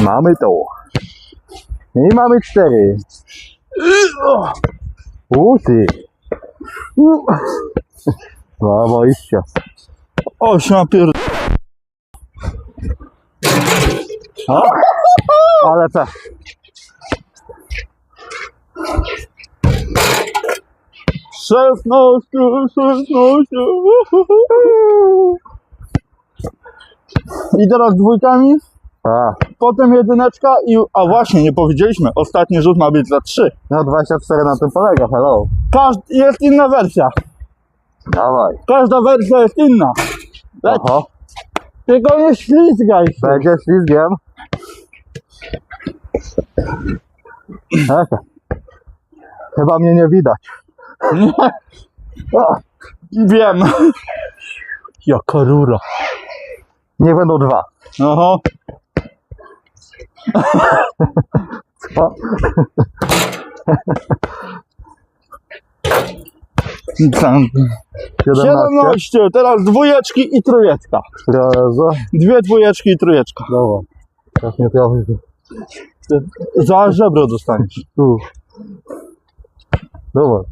Mamy to. I mamy cztery. U ty. U. Dwa wojścia. O, się pier... O, ale pe. Szesnaście, szesnaście. I teraz dwójkami, A, potem jedyneczka i... A właśnie, nie powiedzieliśmy, ostatni rzut ma być za trzy. no 24 na tym polega, hello. Każd... Jest inna wersja. Dawaj. Każda wersja jest inna. Leć, Oho, tylko nie ślizgaj się. będzie ślizgiem. Chyba mnie nie widać. O, Wiem. Jaka rura. niech będą dwa. Aha. O, Tam. 17. 17, teraz dwójeczki i trójeczka. Raza. Dwie dwójeczki i trójeczka. Dobra. Tak nie trafię. Za żebro dostaniesz. Tu. Dobra.